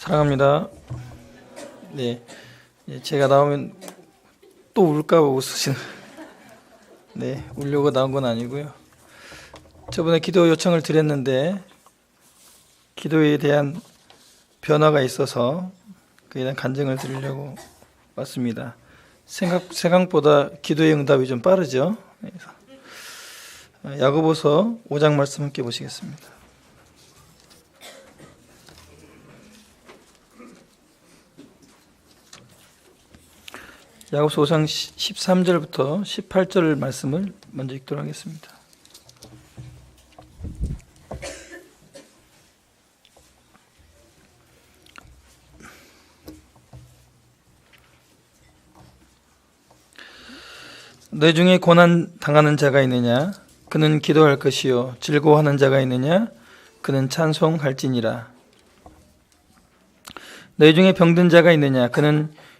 사랑합니다. 네, 예, 제가 나오면 또 울까봐 웃으시는. 네, 울려고 나온 건 아니고요. 저번에 기도 요청을 드렸는데 기도에 대한 변화가 있어서 그에 대한 간증을 드리려고 왔습니다. 생각 생각보다 기도의 응답이 좀 빠르죠. 어, 야고보서 5장 말씀 함께 보시겠습니다. 5장 13절부터 18절 말씀을 먼저 읽도록 하겠습니다. 내 중에 고난 당하는 자가 있느냐? 그는 기도할 것이요 즐거워하는 자가 있느냐? 그는 찬송할지니라. 내 중에 병든 자가 있느냐? 그는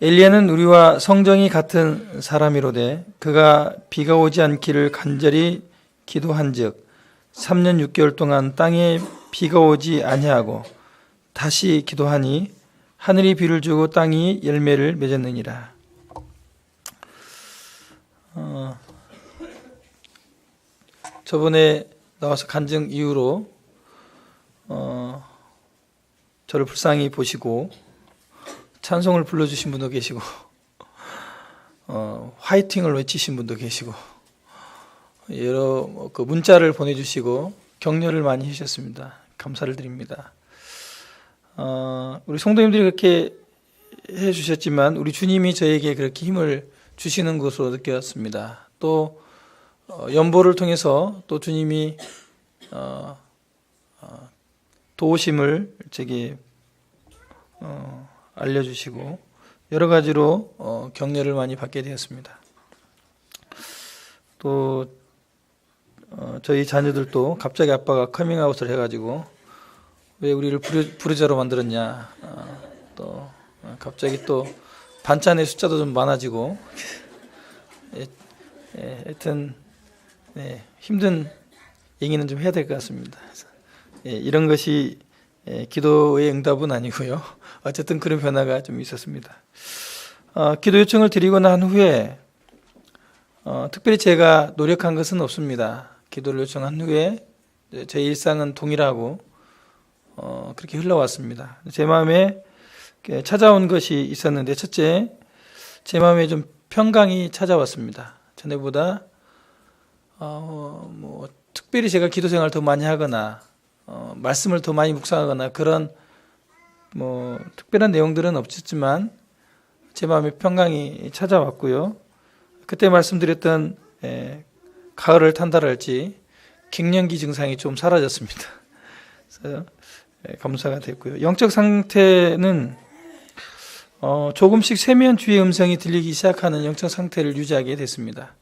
엘리야는 우리와 성정이 같은 사람이로되 그가 비가 오지 않기를 간절히 기도한즉 3년 6개월 동안 땅에 비가 오지 아니하고 다시 기도하니 하늘이 비를 주고 땅이 열매를 맺었느니라. 어, 저번에 나와서 간증 이후로 어, 저를 불쌍히 보시고 찬송을 불러주신 분도 계시고 어, 화이팅을 외치신 분도 계시고 여러 뭐그 문자를 보내주시고 격려를 많이 해주셨습니다. 감사를 드립니다. 어, 우리 성도님들이 그렇게 해주셨지만 우리 주님이 저에게 그렇게 힘을 주시는 것으로 느꼈습니다. 또 어, 연보를 통해서 또 주님이 어, 어, 도우심을 제게 어, 알려주시고 여러 가지로 어, 격려를 많이 받게 되었습니다. 또 어, 저희 자녀들도 갑자기 아빠가 커밍아웃을 해가지고 왜 우리를 부르, 부르자로 만들었냐 어, 또 어, 갑자기 또 반찬의 숫자도 좀 많아지고 예, 예, 하여튼 네, 힘든 얘기는 좀 해야 될 것 같습니다. 예, 이런 것이 예, 기도의 응답은 아니고요. 어쨌든 그런 변화가 좀 있었습니다. 어, 기도 요청을 드리고 난 후에 어, 특별히 제가 노력한 것은 없습니다. 기도를 요청한 후에 제 일상은 동일하고 어, 그렇게 흘러왔습니다. 제 마음에 찾아온 것이 있었는데 첫째, 제 마음에 좀 평강이 찾아왔습니다. 전에보다 어, 뭐 특별히 제가 기도 생활을 더 많이 하거나 어, 말씀을 더 많이 묵상하거나 그런 뭐 특별한 내용들은 없었지만 제 마음에 평강이 찾아왔고요. 그때 말씀드렸던 에, 가을을 탄다랄지 갱년기 증상이 좀 사라졌습니다. 그래서 에, 감사가 됐고요. 영적 상태는 어, 조금씩 세면 주의 음성이 들리기 시작하는 영적 상태를 유지하게 됐습니다.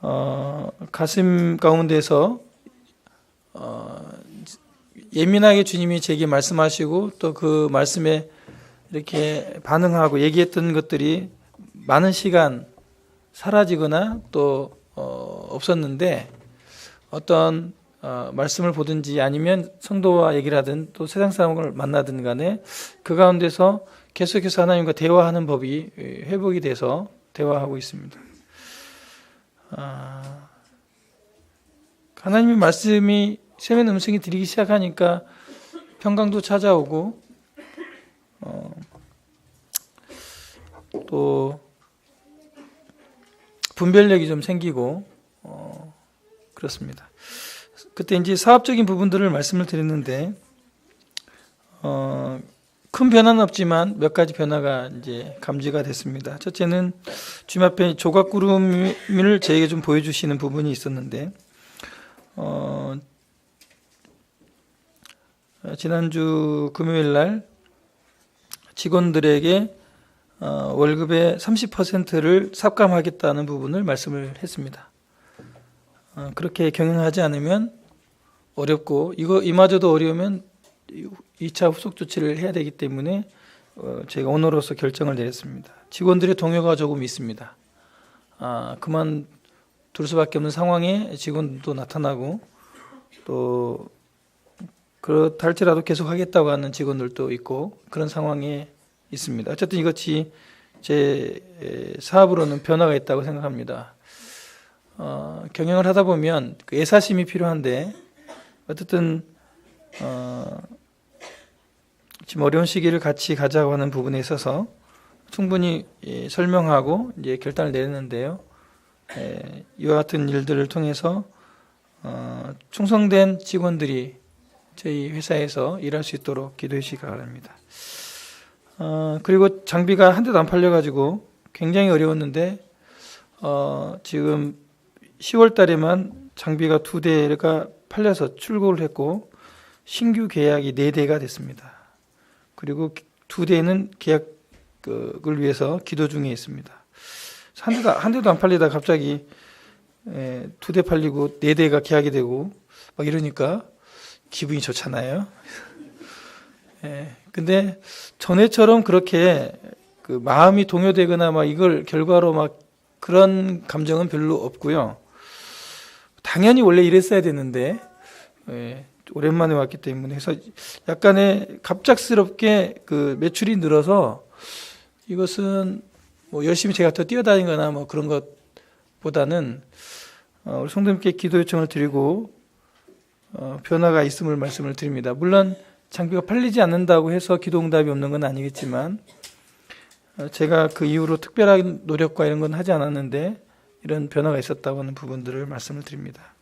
어, 가슴 가운데서 어, 예민하게 주님이 제게 말씀하시고 또 그 말씀에 이렇게 반응하고 얘기했던 것들이 많은 시간 사라지거나 또 어, 없었는데 어떤 어, 말씀을 보든지 아니면 성도와 얘기를 하든 또 세상 사람을 만나든 간에 그 가운데서 계속해서 하나님과 대화하는 법이 회복이 돼서 대화하고 있습니다. 아, 하나님의 말씀이 세면 음성이 들리기 시작하니까 평강도 찾아오고 어, 또 분별력이 좀 생기고 어, 그렇습니다. 그때 이제 사업적인 부분들을 말씀을 드렸는데 어, 큰 변화는 없지만 몇 가지 변화가 이제 감지가 됐습니다. 첫째는 주님 앞에 조각 구름을 저에게 좀 보여주시는 부분이 있었는데 어, 지난주 금요일 날 직원들에게 어, 월급의 30%를 삭감하겠다는 부분을 말씀을 했습니다. 어, 그렇게 경영하지 않으면 어렵고 이거 이마저도 어려우면 2차 후속 조치를 해야 되기 때문에 어, 제가 오늘로서 결정을 내렸습니다. 직원들의 동요가 조금 있습니다. 아, 그만 둘 수밖에 없는 상황에 직원도 나타나고 또 그렇다 할지라도 계속 하겠다고 하는 직원들도 있고 그런 상황에 있습니다. 어쨌든 이것이 제 사업으로는 변화가 있다고 생각합니다. 어, 경영을 하다 보면 그 애사심이 필요한데 어쨌든 어, 지금 어려운 시기를 같이 가자고 하는 부분에 있어서 충분히 예, 설명하고 이제 결단을 내렸는데요. 예, 이와 같은 일들을 통해서 어, 충성된 직원들이 저희 회사에서 일할 수 있도록 기도해 주시기 바랍니다. 어, 그리고 장비가 한 대도 안 팔려가지고 굉장히 어려웠는데 어, 지금 10월 달에만 장비가 두 대가 팔려서 출고를 했고 신규 계약이 네 대가 됐습니다. 그리고 두 대는 계약을 위해서 기도 중에 있습니다. 한 대도 한 대도 안 팔리다 갑자기 두 대 팔리고 네 대가 계약이 되고 막 이러니까 기분이 좋잖아요. 예. 근데 전에처럼 그렇게 그 마음이 동요되거나 막 이걸 결과로 막 그런 감정은 별로 없고요. 당연히 원래 이랬어야 되는데 예, 오랜만에 왔기 때문에 해서 약간의 갑작스럽게 그 매출이 늘어서 이것은 뭐 열심히 제가 더 뛰어다니거나 뭐 그런 것보다는 어, 우리 성도님께 기도 요청을 드리고 어, 변화가 있음을 말씀을 드립니다. 물론 장비가 팔리지 않는다고 해서 기도 응답이 없는 건 아니겠지만 어, 제가 그 이후로 특별한 노력과 이런 건 하지 않았는데 이런 변화가 있었다고 하는 부분들을 말씀을 드립니다.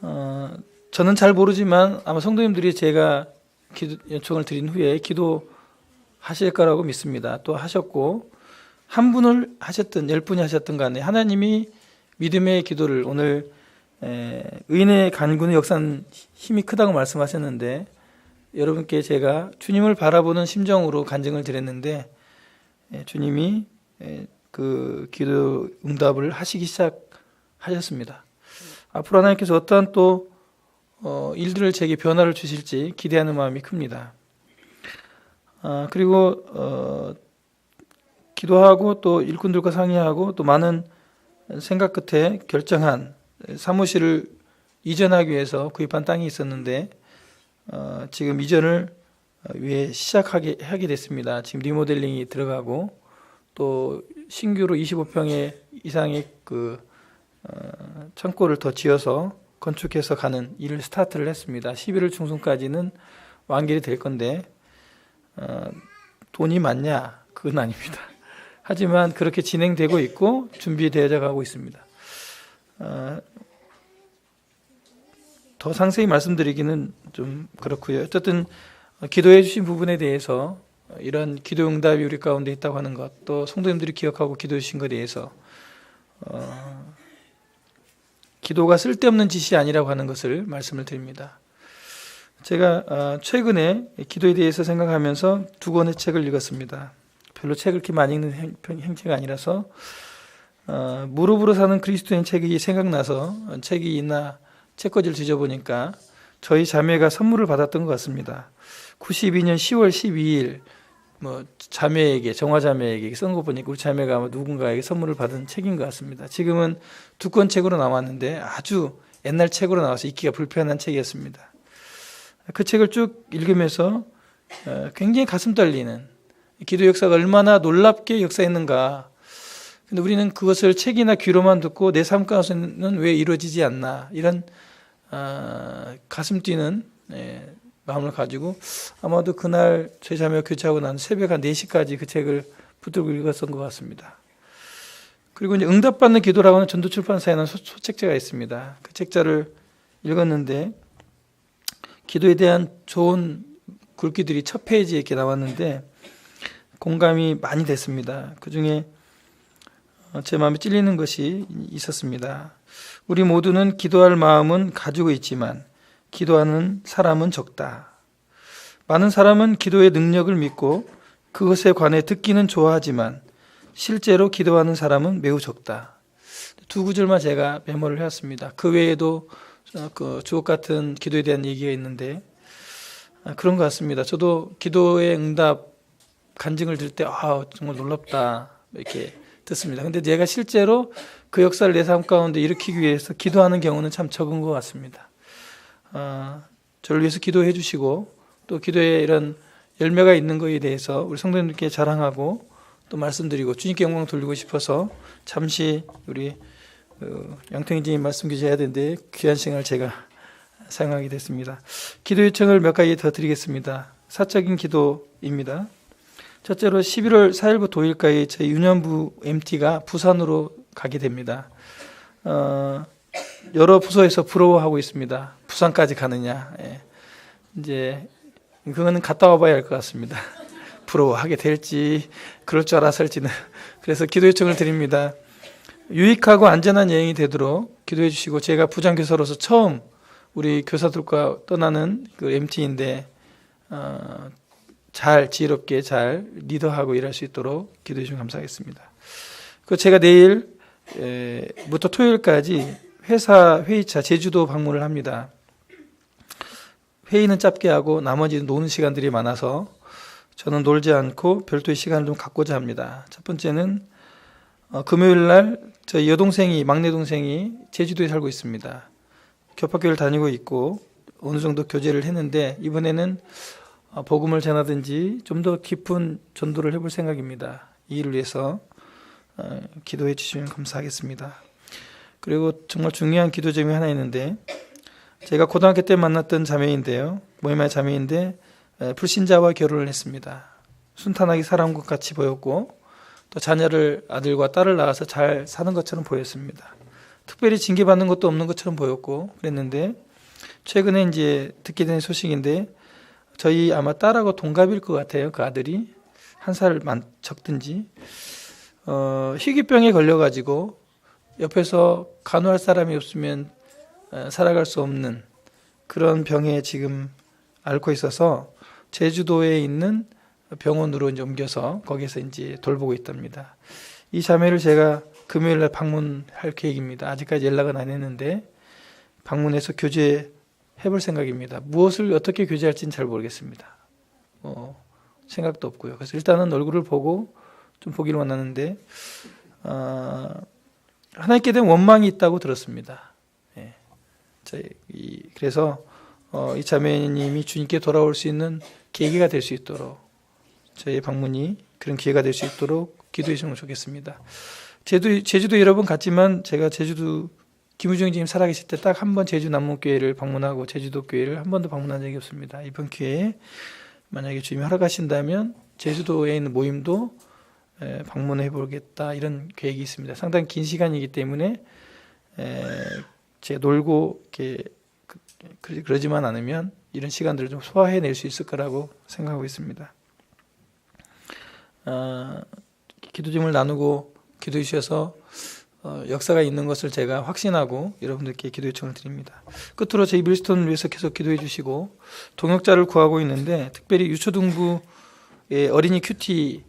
어, 저는 잘 모르지만 아마 성도님들이 제가 기도, 요청을 드린 후에 기도하실 거라고 믿습니다. 또 하셨고 한 분을 하셨든 열 분이 하셨든 간에 하나님이 믿음의 기도를 오늘 에, 의인의 간구는 역사는 힘이 크다고 말씀하셨는데 여러분께 제가 주님을 바라보는 심정으로 간증을 드렸는데 에, 주님이 에, 그 기도 응답을 하시기 시작하셨습니다. 앞으로 하나님께서 어떠한 또 어, 일들을 제게 변화를 주실지 기대하는 마음이 큽니다. 아, 그리고 어, 기도하고 또 일꾼들과 상의하고 또 많은 생각 끝에 결정한 사무실을 이전하기 위해서 구입한 땅이 있었는데 어, 지금 이전을 위해 시작하게 하게 됐습니다. 지금 리모델링이 들어가고 또 신규로 25평의 이상의 그 어, 창고를 더 지어서 건축해서 가는 일을 스타트를 했습니다. 11월 중순까지는 완결이 될 건데 어, 돈이 많냐? 그건 아닙니다. 하지만 그렇게 진행되고 있고 준비되어 가고 있습니다. 어, 더 상세히 말씀드리기는 좀 그렇고요. 어쨌든 기도해 주신 부분에 대해서 이런 기도 응답이 우리 가운데 있다고 하는 것, 또 성도님들이 기억하고 기도해 주신 것에 대해서 어, 기도가 쓸데없는 짓이 아니라고 하는 것을 말씀을 드립니다. 제가 어, 최근에 기도에 대해서 생각하면서 두 권의 책을 읽었습니다. 별로 책을 이렇게 많이 읽는 행체가 아니라서 어, 무릎으로 사는 그리스도인 책이 생각나서 책이 있나 책꽂이를 뒤져보니까 저희 자매가 선물을 받았던 것 같습니다. 92년 10월 12일 뭐 자매에게 정화 자매에게 쓴 거 보니까 우리 자매가 아마 누군가에게 선물을 받은 책인 것 같습니다. 지금은 두권 책으로 나왔는데 아주 옛날 책으로 나와서 읽기가 불편한 책이었습니다. 그 책을 쭉 읽으면서 어, 굉장히 가슴 떨리는 기도 역사가 얼마나 놀랍게 역사했는가 근데 우리는 그것을 책이나 귀로만 듣고 내 삶 가운데는 왜 이루어지지 않나 이런 어, 가슴 뛰는 예, 마음을 가지고 아마도 그날 제 자매가 교체하고 난 새벽 한 4시까지 그 책을 붙들고 읽었던 것 같습니다. 그리고 이제 응답받는 기도라고 하는 전도출판사에는 소, 책자가 있습니다. 그 책자를 읽었는데 기도에 대한 좋은 글귀들이 첫 페이지에 이렇게 나왔는데 공감이 많이 됐습니다. 그 중에 어, 제 마음에 찔리는 것이 있었습니다. 우리 모두는 기도할 마음은 가지고 있지만 기도하는 사람은 적다. 많은 사람은 기도의 능력을 믿고 그것에 관해 듣기는 좋아하지만 실제로 기도하는 사람은 매우 적다. 두 구절만 제가 메모를 해왔습니다. 그 외에도 어, 그 주옥 같은 기도에 대한 얘기가 있는데 아, 그런 것 같습니다. 저도 기도의 응답 간증을 들을 때 아, 정말 놀랍다 이렇게 듣습니다. 근데 제가 실제로 그 역사를 내 삶 가운데 일으키기 위해서 기도하는 경우는 참 적은 것 같습니다. 어, 저를 위해서 기도해 주시고 또 기도에 이런 열매가 있는 것에 대해서 우리 성도님께 자랑하고 또 말씀드리고 주님께 영광 돌리고 싶어서 잠시 우리 어, 양태희 님 말씀 기자해야 되는데 귀한 시간을 제가 사용하게 됐습니다. 기도 요청을 몇 가지 더 드리겠습니다. 사적인 기도입니다. 첫째로 11월 4일부터 5일까지 저희 유년부 MT가 부산으로 가게 됩니다. 어, 여러 부서에서 부러워하고 있습니다. 부산까지 가느냐. 예. 이제 그거는 갔다 와봐야 할 것 같습니다. 부러워하게 될지 그럴 줄 알았을지는 그래서 기도 요청을 드립니다. 유익하고 안전한 여행이 되도록 기도해 주시고 제가 부장 교사로서 처음 우리 교사들과 떠나는 그 MT인데 어, 잘 지혜롭게 잘 리더하고 일할 수 있도록 기도해 주시면 감사하겠습니다. 그 제가 내일부터 토요일까지 회사 회의차 제주도 방문을 합니다. 회의는 짧게 하고 나머지는 노는 시간들이 많아서 저는 놀지 않고 별도의 시간을 좀 갖고자 합니다. 첫 번째는 어, 금요일 날 저희 여동생이 막내 동생이 제주도에 살고 있습니다. 교파교를 다니고 있고 어느 정도 교제를 했는데 이번에는 어, 복음을 전하든지 좀 더 깊은 전도를 해볼 생각입니다. 이 일을 위해서 어, 기도해 주시면 감사하겠습니다. 그리고 정말 중요한 기도 점이 하나 있는데 제가 고등학교 때 만났던 자매인데요. 모임의 자매인데 에, 불신자와 결혼을 했습니다. 순탄하게 살아온 것 같이 보였고 또 자녀를 아들과 딸을 낳아서 잘 사는 것처럼 보였습니다. 특별히 징계받는 것도 없는 것처럼 보였고 그랬는데 최근에 이제 듣게 된 소식인데 저희 아마 딸하고 동갑일 것 같아요. 그 아들이 한 살만 적든지 어, 희귀병에 걸려가지고 옆에서 간호할 사람이 없으면 어, 살아갈 수 없는 그런 병에 지금 앓고 있어서 제주도에 있는 병원으로 이제 옮겨서 거기서 이제 돌보고 있답니다. 이 자매를 제가 금요일 날 방문할 계획입니다. 아직까지 연락은 안 했는데 방문해서 교제 해볼 생각입니다. 무엇을 어떻게 교제할지는 잘 모르겠습니다. 어, 생각도 없고요. 그래서 일단은 얼굴을 보고 좀 보기를 원하는데 어, 하나님께 대한 원망이 있다고 들었습니다. 예. 저희 이, 그래서 어, 이 자매님이 주님께 돌아올 수 있는 계기가 될 수 있도록 저희 방문이 그런 기회가 될 수 있도록 기도해 주시면 좋겠습니다. 제주, 제주도 여러 번 갔지만 제가 제주도 김우중 지님 살아계실 때 딱 한 번 제주 남문교회를 방문하고 제주도 교회를 한 번도 방문한 적이 없습니다. 이번 기회에 만약에 주님이 허락하신다면 제주도에 있는 모임도 에, 방문해 보겠다 이런 계획이 있습니다. 상당히 긴 시간이기 때문에 에, 제가 놀고 이렇게 그, 그- 그러지만 않으면 이런 시간들을 좀 소화해낼 수 있을 거라고 생각하고 있습니다. 어, 기도 짐을 나누고 기도해 주셔서 어, 역사가 있는 것을 제가 확신하고 여러분들께 기도 요청을 드립니다. 끝으로 저희 밀스톤을 위해서 계속 기도해 주시고 동역자를 구하고 있는데 특별히 유초등부의 어린이 큐티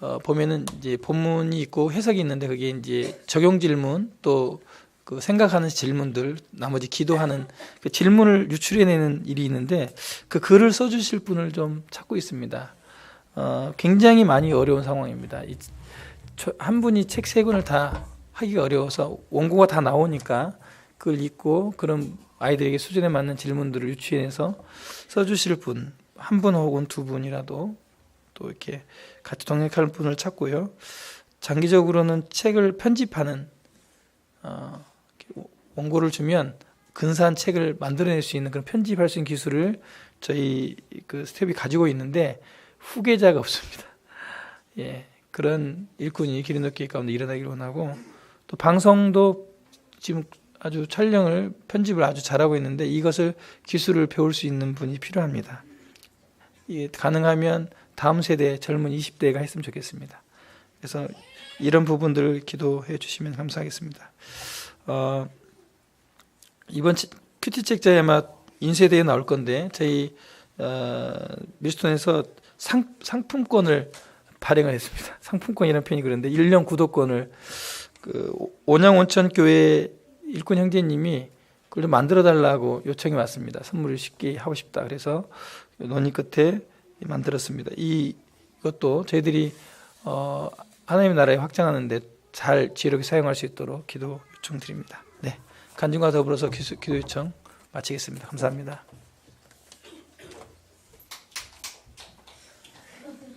어, 보면은 이제 본문이 있고 해석이 있는데 그게 이제 적용 질문 또 그 생각하는 질문들 나머지 기도하는 그 질문을 유출해내는 일이 있는데 그 글을 써주실 분을 좀 찾고 있습니다. 어, 굉장히 많이 어려운 상황입니다. 이, 저- 한 분이 책 세 권을 다 하기가 어려워서 원고가 다 나오니까 그걸 읽고 그런 아이들에게 수준에 맞는 질문들을 유치해서 써주실 분, 한 분 혹은 두 분이라도 또 이렇게 같이 동역할 분을 찾고요. 장기적으로는 책을 편집하는 어, 원고를 주면 근사한 책을 만들어낼 수 있는 그런 편집할 수 있는 기술을 저희 그 스텝이 가지고 있는데 후계자가 없습니다. 예, 그런 일꾼이 기린노기 가운데 일어나기를 원하고 또 방송도 지금 아주 촬영을 편집을 아주 잘하고 있는데 이것을 기술을 배울 수 있는 분이 필요합니다. 이 가능하면 다음 세대 젊은 20대가 했으면 좋겠습니다. 그래서 이런 부분들을 기도해 주시면 감사하겠습니다. 어, 이번 치- 큐티 책자에 아마 인쇄대에 나올 건데 저희 어, 미스톤에서 상, 상품권을 발행을 했습니다. 상품권이라는 표현이 그런데 1년 구독권을 그 온양 온천 교회 일꾼 형제님이 그걸 좀 만들어 달라고 요청이 왔습니다. 선물을 쉽게 하고 싶다. 그래서 논의 끝에 만들었습니다. 이 이것도 저희들이 어, 하나님의 나라에 확장하는데 잘 지혜롭게 사용할 수 있도록 기도 요청드립니다. 네, 간증과 더불어서 기도, 요청 마치겠습니다. 감사합니다.